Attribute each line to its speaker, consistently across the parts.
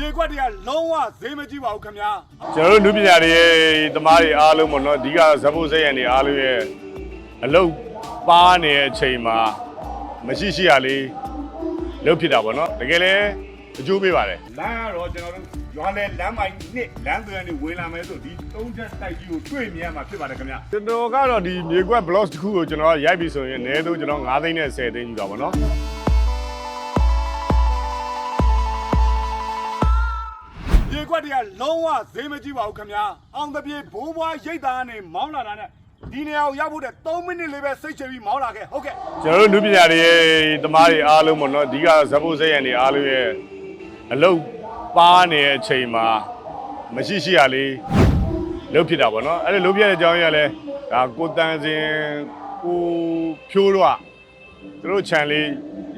Speaker 1: မြေခွက်တွေကလုံးဝဈေးမကြည့်ပါဘူးခင်ဗျာ
Speaker 2: ကျွန်တော်တို့လူပညာတွေရဲ့တမားတွေအားလုံးပေါ့နော်အဓိကဇဘုတ်စိတ်ရန်တွေအားလုံးရဲ့အလုတ်ပါနေတဲ့အချိန်မှာမရှိရှိရလေးလုတ်ဖြစ်တာပေါ့နော်တကယ်လဲအကျိုးပေးပါတယ်
Speaker 1: လမ်းကတော့ကျွန်တော်တို့ရွာလေလမ်းမိုင်နှစ်လမ်းသွယ်နေဝင်လာမယ်ဆိုဒီသုံးချက်တိုက်ကြီးကိုတွေ့မြင်ရမှာဖြစ်ပါတယ်ခင်ဗျာ
Speaker 2: ကျွန်တော်ကတော့ဒီမြေကွက် blog တစ်ခုကိုကျွန်တော်ရိုက်ပြီဆိုရင်အနည်းဆုံးကျွန်တော်9သိန်းနဲ့10သိန်းယူတာပေါ့နော်
Speaker 1: မြေခွက်တွေကလုံးဝဈေးမကြည့်ပါဘူးခင်ဗျာအောင်တပြေဘိုးဘွားရိတ်သားနဲ့မောင်းလာတာနဲ့ဒီနေရာကိုရောက်ဖို့တဲ့3မိနစ်လေးပဲစိတ်ချပြီးမောင်းလာခဲ့ဟုတ်ကဲ့
Speaker 2: ကျွန်တော်တို့လူပညာတွေရဲ့တမားတွေအားလုံးပေါ့နော်အဓိကဇဘုတ်စိတ်ရန်တွေအားလုံးရဲ့အလုတ်ပါနေတဲ့အချိန်မှာမရှိရှိရလေးလုတ်ဖြစ်တာပေါ့နော်အဲ့ဒါလုတ်ပြတဲ့အကြောင်းရလဲဒါကိုတန်စင်ကိုဖြိုးတော့သူတို့ခြံလေး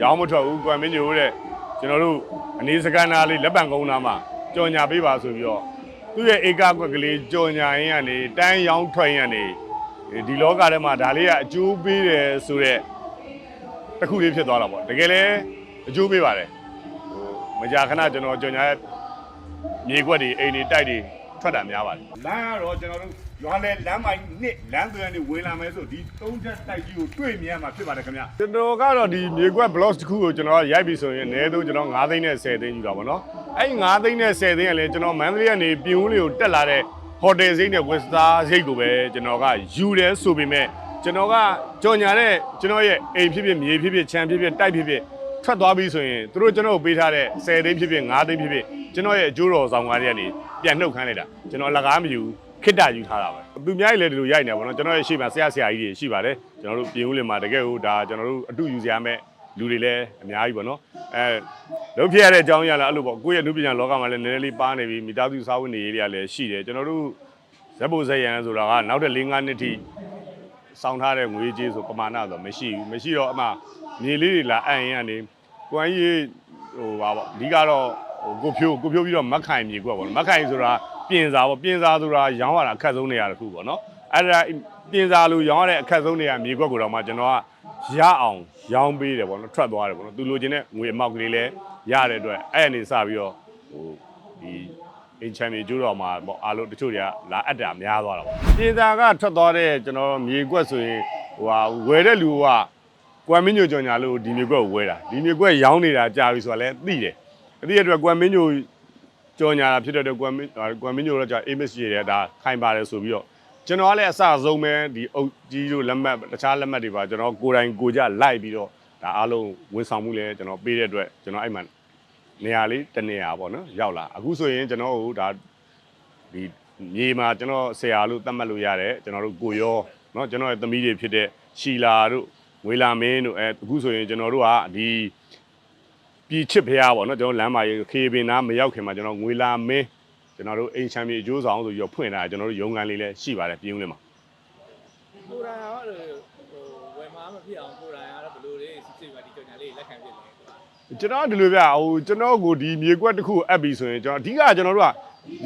Speaker 2: ရောင်းမထွက်ဘူးကွမ်မင်းညိုတဲ့ကျွန်တော်တို့အနေစကန်သားလေးလက်ပံကုန်းသားမှာ ကြော်ညာပေးပါဆိုပြီးတော့သူ့ရဲ့ဧကကွက်ကလေးကြော်ညာရင်းကနေတန်းရောင်းထွက်ရင်းကနေဒီလောကထဲမှာဒါလေးကအကျိုးပေးတယ်ဆိုတော့တစ်ခုလေးဖြစ်သွားတာပေါ့တကယ်လဲအကျိုးပေးပါတယ်ဟိုမကြာခဏကျွန်တော်ကြော်ညာရဲ့မြေကွက်တွေအိမ်တွေတိုက်တွေထွက်တာများပါတယ်
Speaker 1: လမ်းကတော့ကျွန်တော်တို့ရွာလေလမ်းမိုင်နှစ်လမ်းသွယ်နေဝင်လာမယ်ဆိုဒီသုံးချက်တိုက်ကြီးကိုတွေ့မြင်ရမှာဖြစ်ပါတယ်ခင်ဗျာ
Speaker 2: ကျွန်တော်ကတော့ဒီမြေကွက် blog တစ်ခုကိုကျွန်တော်ရိုက်ပြီဆိုရင်အနည်းဆုံးကျွန်တော်9သိန်းနဲ့10သိန်းယူတာပေါ့နော် အဲ့ဒီ9သိန်းနဲ့10သိန်းကလည်းကျွန်တော်မန္တလေးကနေပြင်ဦးလေးကိုတက်လာတဲ့ဟိုတယ်စိတ်နဲ့ဝက်စတာစိတ်ကိုပဲကျွန်တော်ကယူတယ်ဆိုပေမဲ့ကျွန်တော်ကကြော်ညာတဲ့ကျွန်တော်ရဲ့အိမ်ဖြစ်ဖြစ်မြေဖြစ်ဖြစ်ခြံဖြစ်ဖြစ်တိုက်ဖြစ်ဖြစ်ထွက်သွားပြီဆိုရင်သူတို့ကျွန်တော်ကိုပေးထားတဲ့10သိန်းဖြစ်ဖြစ်9သိန်းဖြစ်ဖြစ်ကျွန်တော်ရဲ့အကျိုးတော်ဆောင်ကားတွေကနေပြန်နှုတ်ခမ်းလိုက်တာကျွန်တော်လက်ကားမယူခိတ္တယူထားတာပဲသူများကြီးလည်းဒီလိုရိုက်နေပါတော့ကျွန်တော်ရဲ့ရှေ့မှာဆရာဆရာကြီးတွေရှိပါတယ်ကျွန်တော်တို့ပြင်ဦးလင်မှာတကယ်ဟိုဒါကျွန်တော်တို့အတူယူစရာမဲ့လူတွေလည်းအများကြီးပေါ့နော်အဲ လုံးဖြစ်ရတဲ့အကြောင်းအရာလားအဲ့လိုပေါ့ကိုယ့်ရဲ့နုပညာလောကမှာလည်းနည်းနည်းလေးပါနေပြီမိသားစုစားဝတ်နေရေးတွေကလည်းရှိတယ်ကျွန်တော်တို့ဇက်ဖို့ဇက်ရန်ဆိုတာကနောက်တဲ့၄၅နှစ်ထိစောင်းထားတဲ့ငွေကြေးဆိုပမာဏဆိုမရှိဘူးမရှိတော့အမှမြေလေးတွေလာအံ့ရင်ကနေကိုယ်ကြီးဟိုပါပေါ့အဓိကတော့ဟိုကိုဖြိုးကိုဖြိုးပြီးတော့မက်ခိုင်မြေကွက်ပေါ့နော်မက်ခိုင်ဆိုတာပြင်စာပေါ့ပြင်စာဆိုတာရောင်းရတာအခက်ဆုံးနေရာတစ်ခုပေါ့နော်အဲ့ဒါပြင်စာလိုရောင်းရတဲ့အခက်ဆုံးနေရာမြေကွက်ကိုတော့မှကျွန်တော်က ရအောင်ရောင်းပေးတယ်ပေါ့နော်ထွက်သွားတယ်ပေါ့နော်သူလိုချင်တဲ့ငွေအမောက်ကလေးလည်းရတဲ့အတွက်အဲ့အနေစပြီးတော့ဟိုဒီအင်ချမ်းမြေကျိုးတော်မှာပေါ့အားလုံးတချို့တွေကလာအပ်တာများသွားတာပေါ့ပြင်စာကထွက်သွားတဲ့ကျွန်တော်မြေကွက်ဆိုရင်ဟိုဟာဝယ်တဲ့လူကကွမ်မင်းညိုကြော်ညာလို့ဒီမြေကွက်ကိုဝယ်တာဒီမြေကွက်ရောင်းနေတာကြာပြီဆိုတာလည်းသိတယ်အသိရတဲ့အတွက်ကွမ်မင်းညိုကြော်ညာတာဖြစ်တဲ့အတွက်ကွမ်မင်းကွမ်မင်းညိုတော့ကြာ image ရတဲ့ဒါခိုင်ပါတယ်ဆိုပြီးတော့ ကျွန်တော်ကလည်းအစဆုံးပဲဒီအုပ်ကြီးတို့လက်မှတ်တခြားလက်မှတ်တွေပါကျွန်တော်ကိုယ်တိုင်ကိုကြလိုက်ပြီးတော့ဒါအားလုံးဝန်ဆောင်မှုလည်းကျွန်တော်ပေးတဲ့အတွက်ကျွန်တော်အဲ့မှာနေရာလေးတစ်နေရာပေါ့နော်ရောက်လာအခုဆိုရင်ကျွန်တော်တို့ဒါဒီမြေမှာကျွန်တော်ဆရာလို့သတ်မှတ်လို့ရတယ်ကျွန်တော်တို့ကိုရောเนาะကျွန်တော်ရဲ့သမီးတွေဖြစ်တဲ့ရှီလာတို့ဝေလာမင်းတို့အဲအခုဆိုရင်ကျွန်တော်တို့ကဒီ ပြည်ချစ်ဖះပေါ့နော်ကျွန်တော်လမ်းမှာခေပင်သားမရောက်ခင်မှာကျွန်တော်ငွေလာမင်း ကျွန်တော်တို့အိမ်ချမ်းမြေအကျိုးဆောင်ဆိုပြီးတော့ဖွင့်တာကျွန်တော်တို့ရုံးခန်းလေးလည်းရှိပါတယ်ပြည်ဦးလေးမှာ
Speaker 3: ကိုယ်တိုင်ရောအဲ့လိုဟိုဝယ်မားမဖြစ်အောင်ကိုယ်တိုင်ကတော့ဘယ်လိုလေးစစ်စစ်ပါဒီကြော်ညာလေးလက်ခံဖြစ်လဲဆိုတာ
Speaker 2: ကျွန်တော်ဒီလိုပြဟိုကျွန်တော်ကိုဒီမြေကွက်တစ်ခုအပ်ပြီဆိုရင်ကျွန်တော်အဓိကကျွန်တော်တို့က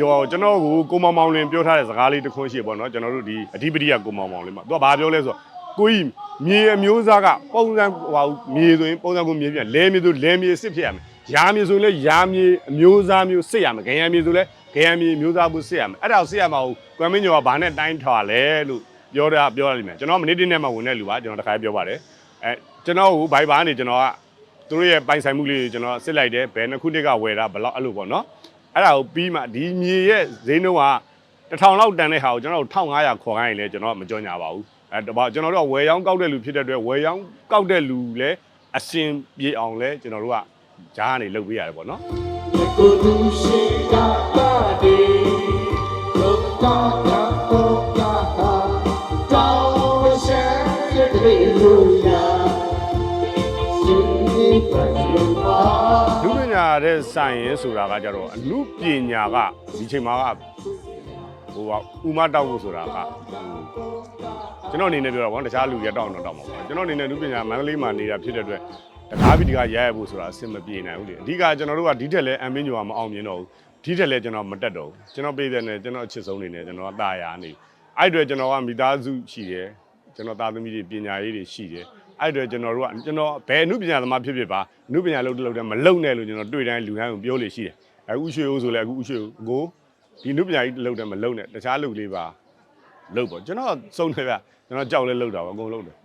Speaker 2: ရောကျွန်တော်ကိုကိုမောင်မောင်လင်ပြောထားတဲ့စကားလေးတစ်ခွန်းရှိပေါ့နော်ကျွန်တော်တို့ဒီအဓိပတိကကိုမောင်မောင်လင်မှာသူကဘာပြောလဲဆိုတော့ကိုကြီးမြေအမျိုးသားကပုံစံဟိုမြေဆိုရင်ပုံစံကိုမြေပြန်လဲမြေဆိုလဲမြေစစ်ဖြစ်ရမယ်ရာမြေဆိုရင်လည်းရာမြေအမျိုးသားမျိုးစစ်ရမယ်ဂရံမြေဆိုလ ည်းဂရံမြေအမျိုးသားမျိုးစစ်ရမယ်အဲ့ဒါကိုစစ်ရမှာဟိုကွမ်မင်းညောကဘာနဲ့တိုင်းထွာလဲလို့ပြောတာပြောရလိမ့်မယ်ကျွန်တော်မနေ့တည်းနဲ့မှဝင်တဲ့လူပါကျွန်တော်တခါပြောပါတယ်အဲကျွန်တော်ဟိုဘိုင်ဘာနေကျွန်တော်ကသူတို့ရဲ့ပိုင်ဆိုင်မှုလေးတွေကျွန်တော်စစ်လိုက်တယ်ဘယ်နှစ်ခုနှစ်ကဝယ်တာဘယ်လောက်အဲ့လိုပေါ့နော်အဲ့ဒါကိုပြီးမှဒီမြေရဲ့ဈေးနှုန်းကတစ်ထောင်လောက်တန်တဲ့ဟာကိုကျွန်တော်တို့1500ခေါ်ခိုင်းရင်လည်းကျွန်တော်ကမကြောညာပါဘူးအဲတော့ကျွန်တော်တို့ကဝယ်ရောင်းကောက်တဲ့လူဖြစ်တဲ့အတွက်ဝယ်ရောင်းကောက်တဲ့လူလည်းအရှင်ပြေအောင်လဲကျွန်တော်တို့က ဂျားကနေလုပ်ပေးရတယ်ပေါ့နော်
Speaker 4: ကိုလူရှိတာပါဒီလောကတာတော့တာတောင်းရှယ်တဲ့လူယာရှင်ဒီပတ်လို့ပါ
Speaker 2: လူပညာတဲ့ဆိုင်ရင်ဆိုတာကကြတော့အမှုပညာကဒီချိန်မှာကဟိုကဥမတောက်ဖို့ဆိုတာကဟိုကျွန်တော်အနေနဲ့ပြောတာပေါ့တခြားလူတွေတောက်တော့တောက်မှာပေါ့ကျွန်တော်အနေနဲ့လူပညာမန္တလေးမှာနေတာဖြစ်တဲ့အတွက် တကားပြီးဒီကရရဖို့ဆိုတာအဆင်မပြေနိုင်ဘူးလေအဓိကကျွန်တော်တို့ကဒီထက်လဲအမင်းညိုကမအောင်မြင်တော့ဘူးဒီထက်လဲကျွန်တော်မတက်တော့ဘူးကျွန်တော်ပြည်တဲ့နဲ့ကျွန်တော်အချစ်ဆုံးနေနဲ့ကျွန်တော်တာယာနေအဲ့အတွက်ကျွန်တော်ကမိသားစုရှိတယ်ကျွန်တော်သားသမီးတွေပညာရေးတွေရှိတယ်အဲ့အတွက်ကျွန်တော်တို့ကကျွန်တော်ဘယ်အမှုပညာသမားဖြစ်ဖြစ်ပါအမှုပညာလုပ်တလုပ်တယ်မလုပ်နဲ့လို့ကျွန်တော်တွေ့တိုင်းလူတိုင်းကိုပြောလို့ရှိတယ်အခုဥရွှေဦးဆိုလဲအခုဥရွှေဦးကိုဒီနုပညာကြီးလုပ်တယ်မလုပ်နဲ့တခြားလုပ်လေးပါလုပ်ပေါ့ကျွန်တော်စုံတယ်ဗျကျွန်တော်ကြောက်လဲလုပ်တာပါအကုန်လုပ်တယ်